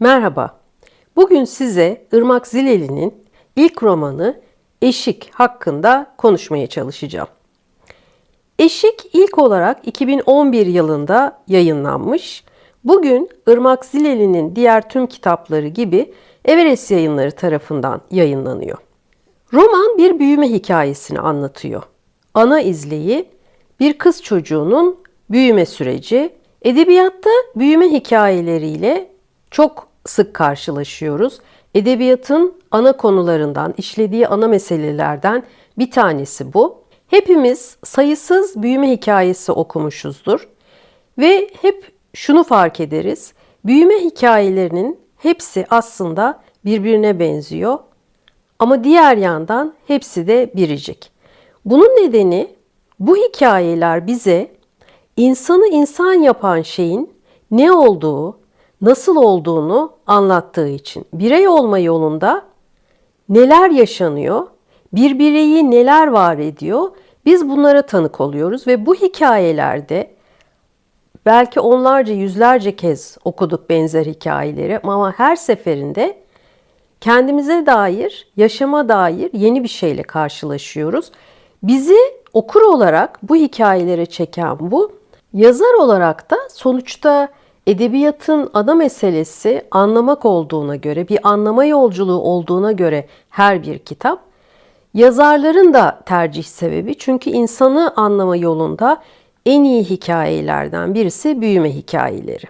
Merhaba. Bugün size Irmak Zileli'nin ilk romanı Eşik hakkında konuşmaya çalışacağım. Eşik ilk olarak 2011 yılında yayınlanmış. Bugün Irmak Zileli'nin diğer tüm kitapları gibi Everest Yayınları tarafından yayınlanıyor. Roman bir büyüme hikayesini anlatıyor. Ana izleyi bir kız çocuğunun büyüme süreci. Edebiyatta büyüme hikayeleriyle çok sık karşılaşıyoruz. Edebiyatın ana konularından, işlediği ana meselelerden bir tanesi bu. Hepimiz sayısız büyüme hikayesi okumuşuzdur ve hep şunu fark ederiz. Büyüme hikayelerinin hepsi aslında birbirine benziyor ama diğer yandan hepsi de biricik. Bunun nedeni bu hikayeler bize insanı insan yapan şeyin ne olduğu, nasıl olduğunu anlattığı için. Birey olma yolunda neler yaşanıyor, bir bireyi neler var ediyor, biz bunlara tanık oluyoruz ve bu hikayelerde belki onlarca, yüzlerce kez okuduk benzer hikayeleri ama her seferinde kendimize dair, yaşama dair yeni bir şeyle karşılaşıyoruz. Bizi okur olarak bu hikayelere çeken bu, yazar olarak da sonuçta edebiyatın ana meselesi anlamak olduğuna göre, bir anlama yolculuğu olduğuna göre her bir kitap, yazarların da tercih sebebi çünkü insanı anlama yolunda en iyi hikayelerden birisi büyüme hikayeleri.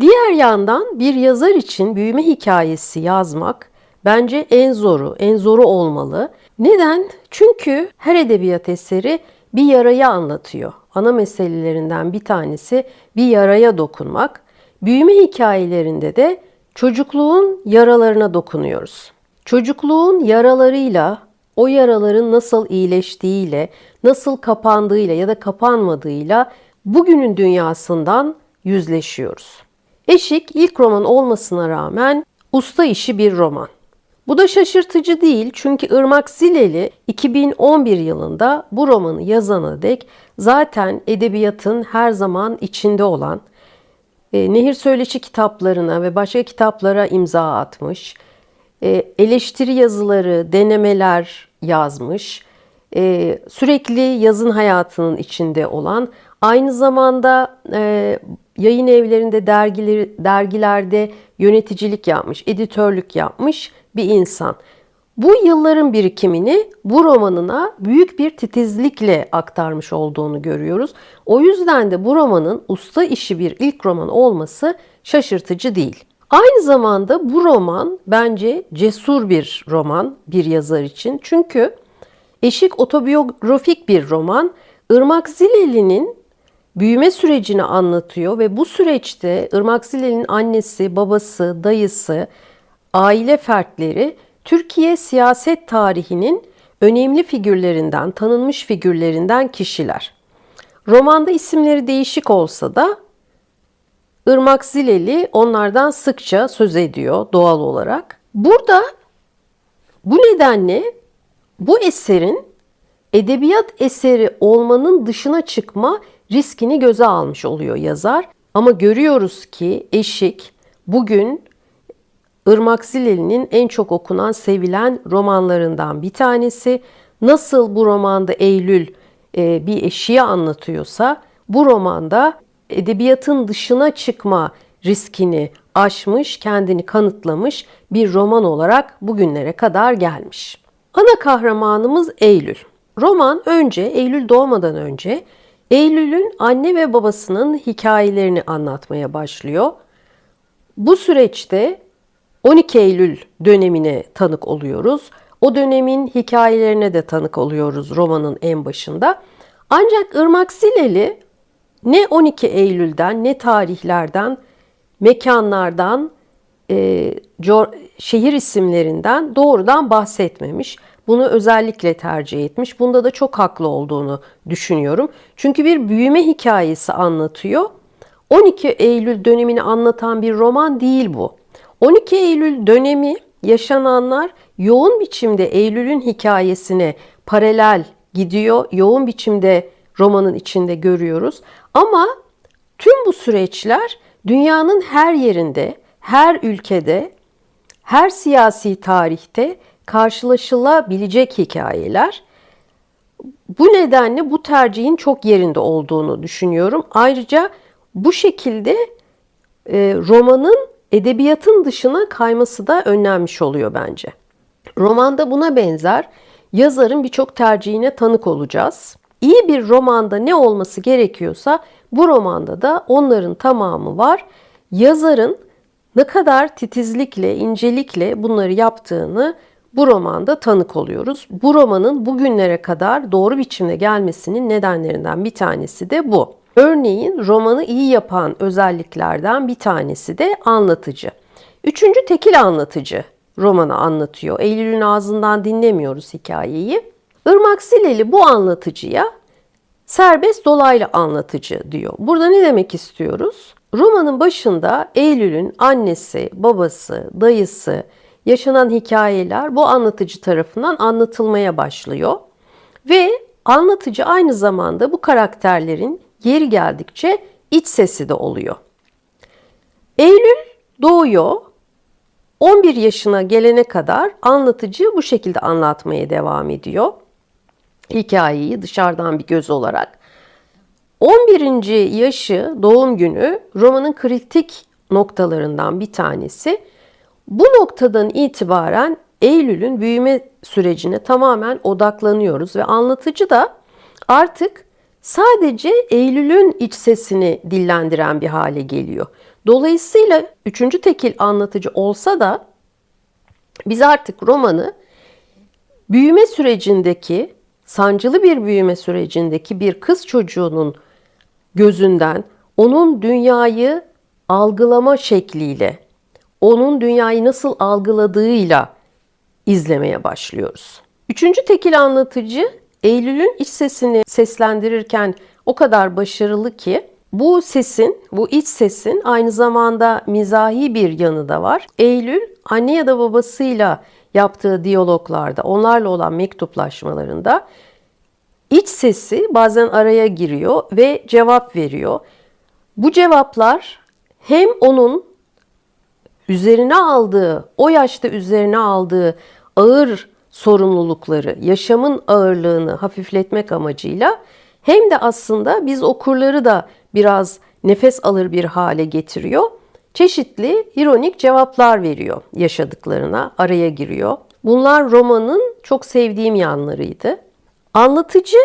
Diğer yandan bir yazar için büyüme hikayesi yazmak bence en zoru, en zoru olmalı. Neden? Çünkü her edebiyat eseri bir yarayı anlatıyor. Ana meselelerinden bir tanesi bir yaraya dokunmak. Büyüme hikayelerinde de çocukluğun yaralarına dokunuyoruz. Çocukluğun yaralarıyla, o yaraların nasıl iyileştiğiyle, nasıl kapandığıyla ya da kapanmadığıyla bugünün dünyasından yüzleşiyoruz. Eşik ilk roman olmasına rağmen usta işi bir roman. Bu da şaşırtıcı değil çünkü Irmak Zileli 2011 yılında bu romanı yazana dek zaten edebiyatın her zaman içinde olan Nehir Söyleşi kitaplarına ve başka kitaplara imza atmış, e, eleştiri yazıları, denemeler yazmış, e, sürekli yazın hayatının içinde olan, aynı zamanda e, yayın evlerinde, dergileri, dergilerde yöneticilik yapmış, editörlük yapmış bir insan. Bu yılların birikimini bu romanına büyük bir titizlikle aktarmış olduğunu görüyoruz. O yüzden de bu romanın usta işi bir ilk roman olması şaşırtıcı değil. Aynı zamanda bu roman bence cesur bir roman bir yazar için. Çünkü Eşik otobiyografik bir roman. Irmak Zileli'nin büyüme sürecini anlatıyor ve bu süreçte Irmak Zileli'nin annesi, babası, dayısı, aile fertleri Türkiye siyaset tarihinin önemli figürlerinden, tanınmış figürlerinden kişiler. Romanda isimleri değişik olsa da Irmak Zileli onlardan sıkça söz ediyor doğal olarak. Burada bu nedenle bu eserin edebiyat eseri olmanın dışına çıkma riskini göze almış oluyor yazar. Ama görüyoruz ki Eşik bugün Irmak Zileli'nin en çok okunan, sevilen romanlarından bir tanesi. Nasıl bu romanda Eylül e, bir eşiği anlatıyorsa bu romanda edebiyatın dışına çıkma riskini aşmış, kendini kanıtlamış bir roman olarak bugünlere kadar gelmiş. Ana kahramanımız Eylül. Roman önce Eylül doğmadan önce Eylül'ün anne ve babasının hikayelerini anlatmaya başlıyor. Bu süreçte 12 Eylül dönemine tanık oluyoruz. O dönemin hikayelerine de tanık oluyoruz romanın en başında. Ancak Irmak Sileli ne 12 Eylül'den ne tarihlerden, mekanlardan, e, şehir isimlerinden doğrudan bahsetmemiş. Bunu özellikle tercih etmiş. Bunda da çok haklı olduğunu düşünüyorum. Çünkü bir büyüme hikayesi anlatıyor. 12 Eylül dönemini anlatan bir roman değil bu. 12 Eylül dönemi yaşananlar yoğun biçimde Eylül'ün hikayesine paralel gidiyor. Yoğun biçimde romanın içinde görüyoruz. Ama tüm bu süreçler dünyanın her yerinde her ülkede, her siyasi tarihte karşılaşılabilecek hikayeler. Bu nedenle bu tercihin çok yerinde olduğunu düşünüyorum. Ayrıca bu şekilde e, romanın edebiyatın dışına kayması da önlenmiş oluyor bence. Romanda buna benzer yazarın birçok tercihine tanık olacağız. İyi bir romanda ne olması gerekiyorsa bu romanda da onların tamamı var. Yazarın ne kadar titizlikle, incelikle bunları yaptığını bu romanda tanık oluyoruz. Bu romanın bugünlere kadar doğru biçimde gelmesinin nedenlerinden bir tanesi de bu. Örneğin romanı iyi yapan özelliklerden bir tanesi de anlatıcı. Üçüncü tekil anlatıcı romanı anlatıyor. Eylül'ün ağzından dinlemiyoruz hikayeyi. Irmak Sileli bu anlatıcıya serbest dolaylı anlatıcı diyor. Burada ne demek istiyoruz? Romanın başında Eylül'ün annesi, babası, dayısı, yaşanan hikayeler bu anlatıcı tarafından anlatılmaya başlıyor. Ve anlatıcı aynı zamanda bu karakterlerin yeri geldikçe iç sesi de oluyor. Eylül doğuyor. 11 yaşına gelene kadar anlatıcı bu şekilde anlatmaya devam ediyor. Hikayeyi dışarıdan bir göz olarak. 11. yaşı doğum günü romanın kritik noktalarından bir tanesi. Bu noktadan itibaren Eylül'ün büyüme sürecine tamamen odaklanıyoruz ve anlatıcı da artık sadece Eylül'ün iç sesini dillendiren bir hale geliyor. Dolayısıyla üçüncü tekil anlatıcı olsa da biz artık romanı büyüme sürecindeki, sancılı bir büyüme sürecindeki bir kız çocuğunun gözünden onun dünyayı algılama şekliyle, onun dünyayı nasıl algıladığıyla izlemeye başlıyoruz. Üçüncü tekil anlatıcı Eylül'ün iç sesini seslendirirken o kadar başarılı ki bu sesin, bu iç sesin aynı zamanda mizahi bir yanı da var. Eylül anne ya da babasıyla yaptığı diyaloglarda, onlarla olan mektuplaşmalarında iç sesi bazen araya giriyor ve cevap veriyor. Bu cevaplar hem onun üzerine aldığı, o yaşta üzerine aldığı ağır sorumlulukları, yaşamın ağırlığını hafifletmek amacıyla hem de aslında biz okurları da biraz nefes alır bir hale getiriyor. Çeşitli ironik cevaplar veriyor yaşadıklarına, araya giriyor. Bunlar romanın çok sevdiğim yanlarıydı. Anlatıcı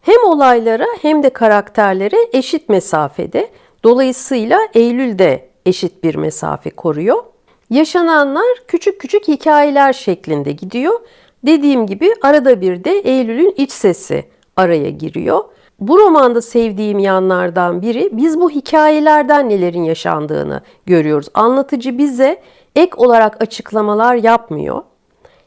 hem olaylara hem de karakterlere eşit mesafede. Dolayısıyla Eylül de eşit bir mesafe koruyor. Yaşananlar küçük küçük hikayeler şeklinde gidiyor. Dediğim gibi arada bir de Eylül'ün iç sesi araya giriyor. Bu romanda sevdiğim yanlardan biri biz bu hikayelerden nelerin yaşandığını görüyoruz. Anlatıcı bize ek olarak açıklamalar yapmıyor.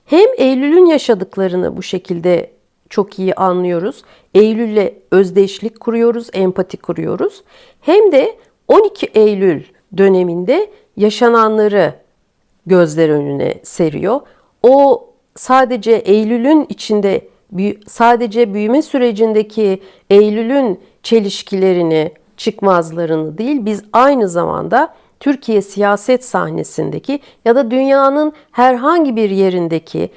Hem Eylül'ün yaşadıklarını bu şekilde çok iyi anlıyoruz. Eylül'le özdeşlik kuruyoruz, empati kuruyoruz. Hem de 12 Eylül döneminde yaşananları gözler önüne seriyor. O sadece Eylül'ün içinde sadece büyüme sürecindeki Eylül'ün çelişkilerini, çıkmazlarını değil, biz aynı zamanda Türkiye siyaset sahnesindeki ya da dünyanın herhangi bir yerindeki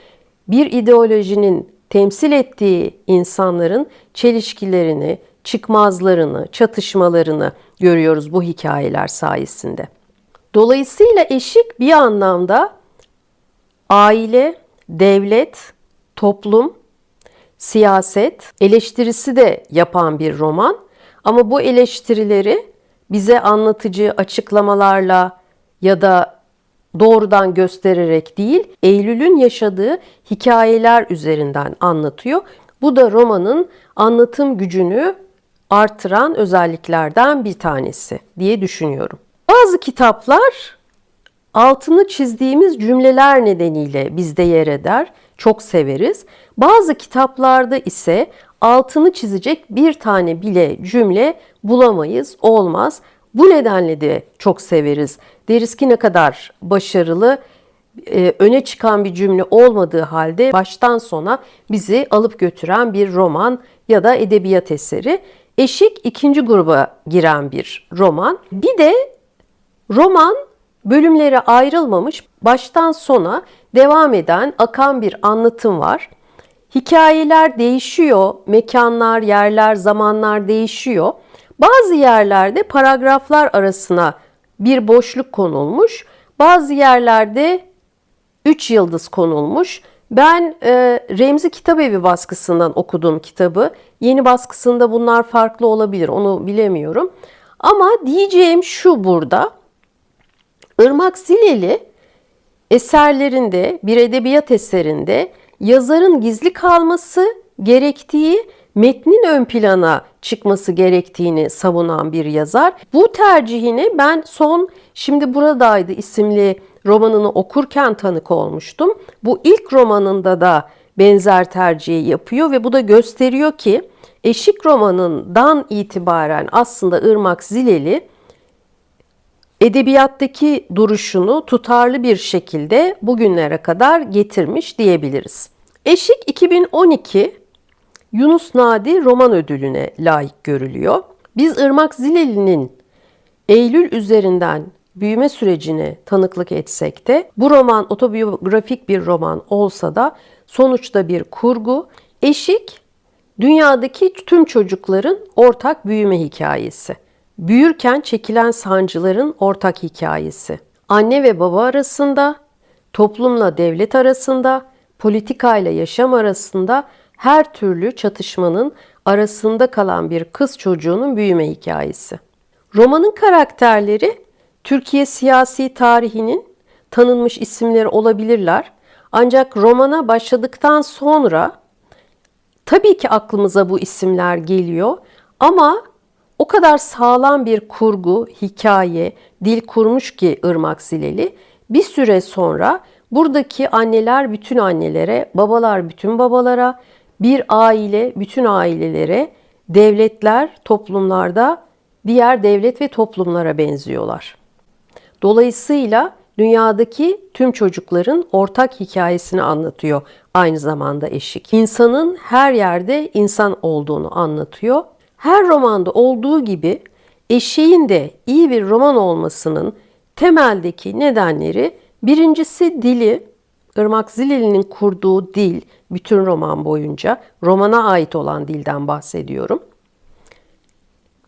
bir ideolojinin temsil ettiği insanların çelişkilerini, çıkmazlarını, çatışmalarını görüyoruz bu hikayeler sayesinde. Dolayısıyla eşik bir anlamda aile, devlet, toplum, siyaset eleştirisi de yapan bir roman. Ama bu eleştirileri bize anlatıcı açıklamalarla ya da doğrudan göstererek değil, Eylül'ün yaşadığı hikayeler üzerinden anlatıyor. Bu da romanın anlatım gücünü artıran özelliklerden bir tanesi diye düşünüyorum. Bazı kitaplar altını çizdiğimiz cümleler nedeniyle bizde yer eder. Çok severiz. Bazı kitaplarda ise altını çizecek bir tane bile cümle bulamayız, olmaz. Bu nedenle de çok severiz. Deriz ki ne kadar başarılı, e, öne çıkan bir cümle olmadığı halde baştan sona bizi alıp götüren bir roman ya da edebiyat eseri. Eşik ikinci gruba giren bir roman. Bir de roman bölümlere ayrılmamış, baştan sona devam eden akan bir anlatım var. Hikayeler değişiyor, mekanlar, yerler, zamanlar değişiyor. Bazı yerlerde paragraflar arasına bir boşluk konulmuş, bazı yerlerde 3 yıldız konulmuş. Ben e, Remzi Kitabevi baskısından okudum kitabı. Yeni baskısında bunlar farklı olabilir, onu bilemiyorum. Ama diyeceğim şu burada. Irmak Zileli eserlerinde, bir edebiyat eserinde yazarın gizli kalması gerektiği, metnin ön plana çıkması gerektiğini savunan bir yazar. Bu tercihini ben son Şimdi Buradaydı isimli romanını okurken tanık olmuştum. Bu ilk romanında da benzer tercihi yapıyor ve bu da gösteriyor ki Eşik romanından itibaren aslında Irmak Zileli edebiyattaki duruşunu tutarlı bir şekilde bugünlere kadar getirmiş diyebiliriz. Eşik 2012 Yunus Nadi roman ödülüne layık görülüyor. Biz Irmak Zileli'nin Eylül üzerinden büyüme sürecine tanıklık etsek de bu roman otobiyografik bir roman olsa da sonuçta bir kurgu. Eşik dünyadaki tüm çocukların ortak büyüme hikayesi. Büyürken çekilen sancıların ortak hikayesi. Anne ve baba arasında, toplumla devlet arasında, politikayla yaşam arasında her türlü çatışmanın arasında kalan bir kız çocuğunun büyüme hikayesi. Romanın karakterleri Türkiye siyasi tarihinin tanınmış isimleri olabilirler. Ancak romana başladıktan sonra tabii ki aklımıza bu isimler geliyor ama o kadar sağlam bir kurgu, hikaye, dil kurmuş ki Irmak Zileli bir süre sonra buradaki anneler bütün annelere, babalar bütün babalara, bir aile bütün ailelere, devletler toplumlarda diğer devlet ve toplumlara benziyorlar. Dolayısıyla dünyadaki tüm çocukların ortak hikayesini anlatıyor aynı zamanda eşik. İnsanın her yerde insan olduğunu anlatıyor. Her romanda olduğu gibi eşeğin de iyi bir roman olmasının temeldeki nedenleri birincisi dili, Irmak Zileli'nin kurduğu dil bütün roman boyunca romana ait olan dilden bahsediyorum.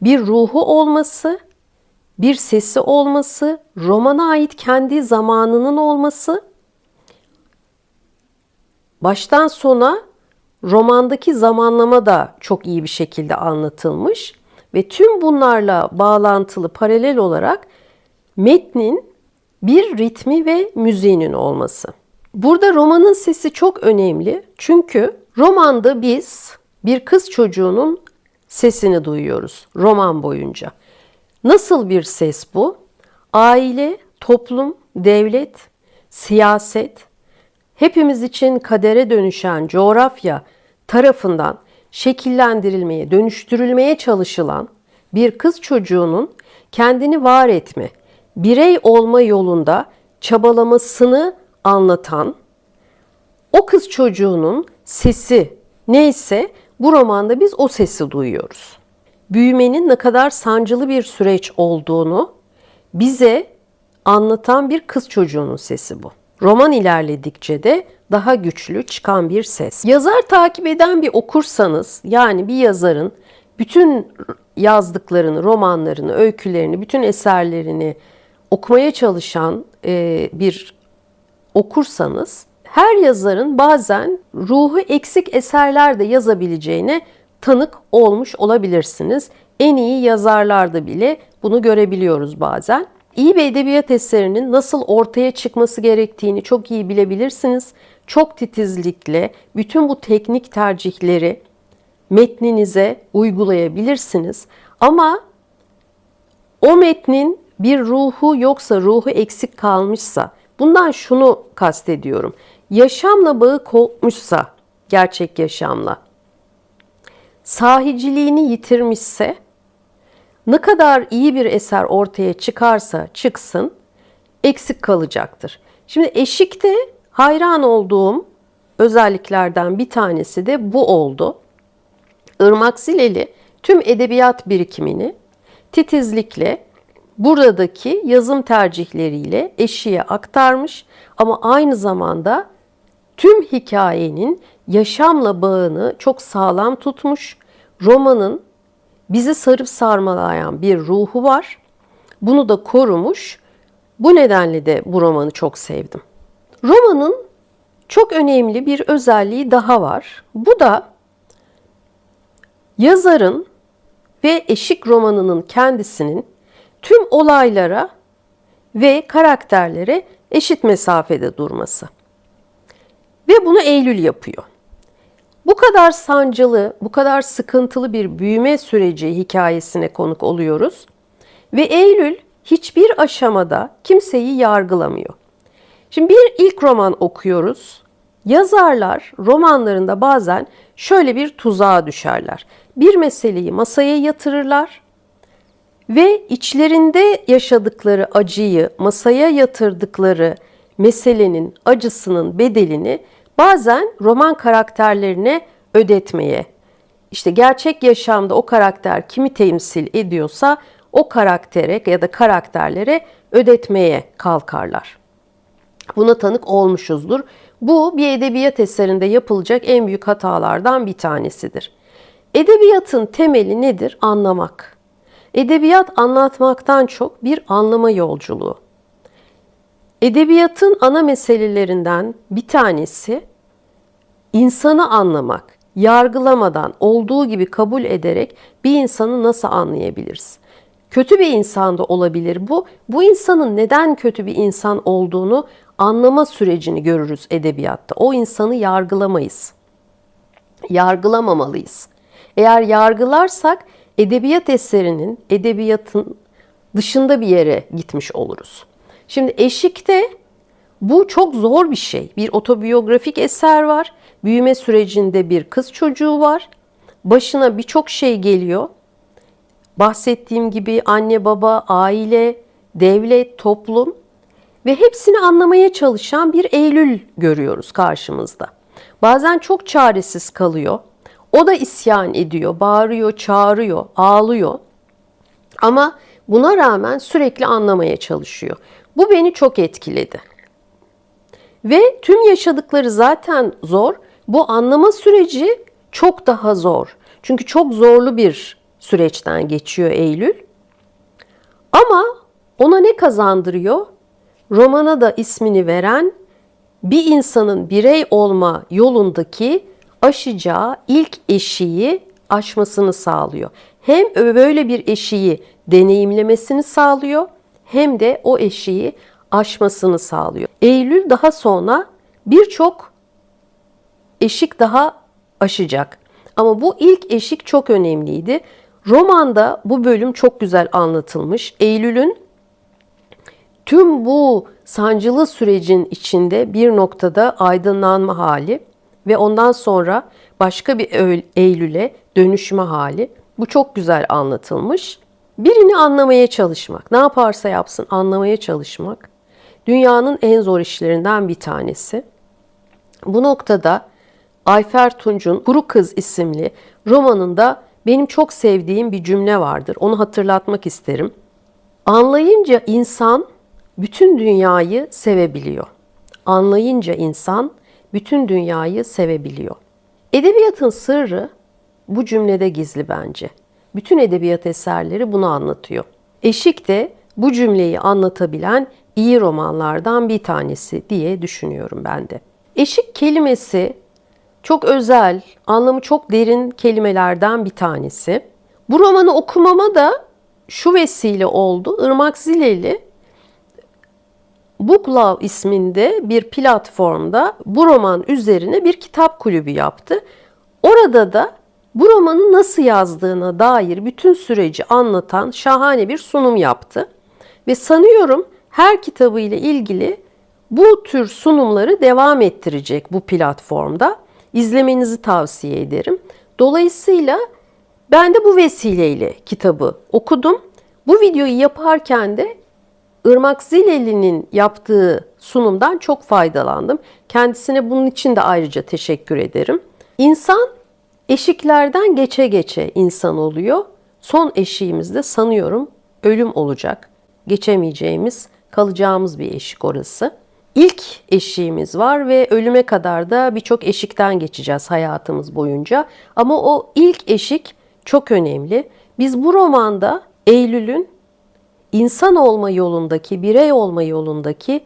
Bir ruhu olması, bir sesi olması, romana ait kendi zamanının olması, baştan sona romandaki zamanlama da çok iyi bir şekilde anlatılmış ve tüm bunlarla bağlantılı paralel olarak metnin bir ritmi ve müziğinin olması. Burada romanın sesi çok önemli çünkü romanda biz bir kız çocuğunun sesini duyuyoruz roman boyunca. Nasıl bir ses bu? Aile, toplum, devlet, siyaset, hepimiz için kadere dönüşen coğrafya tarafından şekillendirilmeye, dönüştürülmeye çalışılan bir kız çocuğunun kendini var etme, birey olma yolunda çabalamasını anlatan o kız çocuğunun sesi neyse bu romanda biz o sesi duyuyoruz. Büyümenin ne kadar sancılı bir süreç olduğunu bize anlatan bir kız çocuğunun sesi bu. Roman ilerledikçe de daha güçlü çıkan bir ses. Yazar takip eden bir okursanız yani bir yazarın bütün yazdıklarını, romanlarını, öykülerini, bütün eserlerini okumaya çalışan e, bir okursanız her yazarın bazen ruhu eksik eserler de yazabileceğine tanık olmuş olabilirsiniz. En iyi yazarlarda bile bunu görebiliyoruz bazen. İyi bir edebiyat eserinin nasıl ortaya çıkması gerektiğini çok iyi bilebilirsiniz. Çok titizlikle bütün bu teknik tercihleri metninize uygulayabilirsiniz. Ama o metnin bir ruhu yoksa, ruhu eksik kalmışsa, bundan şunu kastediyorum. Yaşamla bağı kopmuşsa, gerçek yaşamla, sahiciliğini yitirmişse, ne kadar iyi bir eser ortaya çıkarsa çıksın, eksik kalacaktır. Şimdi eşikte hayran olduğum özelliklerden bir tanesi de bu oldu. Irmak Zileli tüm edebiyat birikimini titizlikle buradaki yazım tercihleriyle eşiğe aktarmış ama aynı zamanda tüm hikayenin yaşamla bağını çok sağlam tutmuş. Romanın bizi sarıp sarmalayan bir ruhu var. Bunu da korumuş. Bu nedenle de bu romanı çok sevdim. Romanın çok önemli bir özelliği daha var. Bu da yazarın ve eşik romanının kendisinin tüm olaylara ve karakterlere eşit mesafede durması. Ve bunu Eylül yapıyor. Bu kadar sancılı, bu kadar sıkıntılı bir büyüme süreci hikayesine konuk oluyoruz. Ve Eylül hiçbir aşamada kimseyi yargılamıyor. Şimdi bir ilk roman okuyoruz. Yazarlar romanlarında bazen şöyle bir tuzağa düşerler. Bir meseleyi masaya yatırırlar ve içlerinde yaşadıkları acıyı masaya yatırdıkları meselenin acısının bedelini bazen roman karakterlerine ödetmeye, işte gerçek yaşamda o karakter kimi temsil ediyorsa o karaktere ya da karakterlere ödetmeye kalkarlar. Buna tanık olmuşuzdur. Bu bir edebiyat eserinde yapılacak en büyük hatalardan bir tanesidir. Edebiyatın temeli nedir? Anlamak. Edebiyat anlatmaktan çok bir anlama yolculuğu. Edebiyatın ana meselelerinden bir tanesi insanı anlamak, yargılamadan olduğu gibi kabul ederek bir insanı nasıl anlayabiliriz? Kötü bir insan da olabilir bu. Bu insanın neden kötü bir insan olduğunu anlama sürecini görürüz edebiyatta. O insanı yargılamayız. Yargılamamalıyız. Eğer yargılarsak edebiyat eserinin, edebiyatın dışında bir yere gitmiş oluruz. Şimdi Eşik'te bu çok zor bir şey. Bir otobiyografik eser var. Büyüme sürecinde bir kız çocuğu var. Başına birçok şey geliyor. Bahsettiğim gibi anne baba, aile, devlet, toplum ve hepsini anlamaya çalışan bir Eylül görüyoruz karşımızda. Bazen çok çaresiz kalıyor. O da isyan ediyor, bağırıyor, çağırıyor, ağlıyor. Ama buna rağmen sürekli anlamaya çalışıyor. Bu beni çok etkiledi. Ve tüm yaşadıkları zaten zor. Bu anlama süreci çok daha zor. Çünkü çok zorlu bir süreçten geçiyor Eylül. Ama ona ne kazandırıyor? Romana da ismini veren bir insanın birey olma yolundaki aşacağı ilk eşiği aşmasını sağlıyor. Hem böyle bir eşiği deneyimlemesini sağlıyor hem de o eşiği aşmasını sağlıyor. Eylül daha sonra birçok eşik daha aşacak. Ama bu ilk eşik çok önemliydi. Romanda bu bölüm çok güzel anlatılmış. Eylül'ün tüm bu sancılı sürecin içinde bir noktada aydınlanma hali ve ondan sonra başka bir Eylül'e dönüşme hali. Bu çok güzel anlatılmış. Birini anlamaya çalışmak, ne yaparsa yapsın anlamaya çalışmak dünyanın en zor işlerinden bir tanesi. Bu noktada Ayfer Tunç'un Kuru Kız isimli romanında benim çok sevdiğim bir cümle vardır. Onu hatırlatmak isterim. Anlayınca insan bütün dünyayı sevebiliyor. Anlayınca insan bütün dünyayı sevebiliyor. Edebiyatın sırrı bu cümlede gizli bence. Bütün edebiyat eserleri bunu anlatıyor. Eşik de bu cümleyi anlatabilen iyi romanlardan bir tanesi diye düşünüyorum ben de. Eşik kelimesi çok özel, anlamı çok derin kelimelerden bir tanesi. Bu romanı okumama da şu vesile oldu. Irmak Zileli Book Love isminde bir platformda bu roman üzerine bir kitap kulübü yaptı. Orada da bu romanı nasıl yazdığına dair bütün süreci anlatan şahane bir sunum yaptı. Ve sanıyorum her kitabı ile ilgili bu tür sunumları devam ettirecek bu platformda. İzlemenizi tavsiye ederim. Dolayısıyla ben de bu vesileyle kitabı okudum. Bu videoyu yaparken de Irmak Zileli'nin yaptığı sunumdan çok faydalandım. Kendisine bunun için de ayrıca teşekkür ederim. İnsan eşiklerden geçe geçe insan oluyor. Son eşiğimizde sanıyorum ölüm olacak. geçemeyeceğimiz, kalacağımız bir eşik orası. İlk eşiğimiz var ve ölüme kadar da birçok eşikten geçeceğiz hayatımız boyunca. Ama o ilk eşik çok önemli. Biz bu romanda Eylül'ün insan olma yolundaki, birey olma yolundaki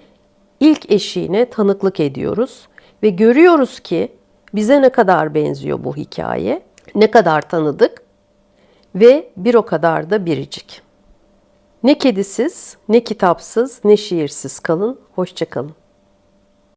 ilk eşiğine tanıklık ediyoruz ve görüyoruz ki bize ne kadar benziyor bu hikaye, ne kadar tanıdık ve bir o kadar da biricik. Ne kedisiz, ne kitapsız, ne şiirsiz kalın. Hoşçakalın.